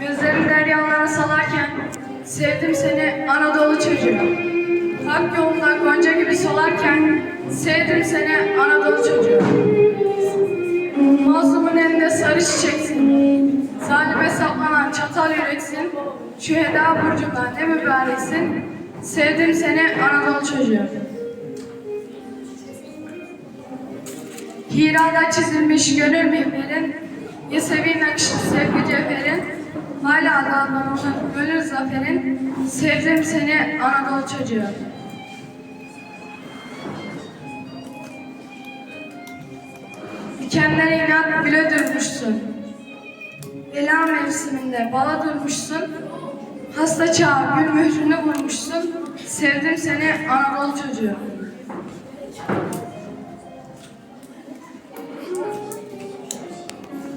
Gözlerim deryalara salarken sevdim seni Anadolu çocuğu. Hak yolunda gonca gibi solarken sevdim seni Anadolu çocuğu. Mazlumun elinde sarı çiçeksin. Zalime saplanan çatal yüreksin. Şu heda burcunda ne mübareksin. Sevdim seni Anadolu çocuğu. Hirada çizilmiş gönül mihverin, Yesevi nakışlı sevgi cevherin, Hala dallanılır gönül zaferin, Sevdim seni Anadolu çocuğu. Dikenlere inat bile durmuşsun. Bela mevsiminde bala durmuşsun. Hasta çağı gül mührünü vurmuşsun. Sevdim seni Anadolu çocuğu.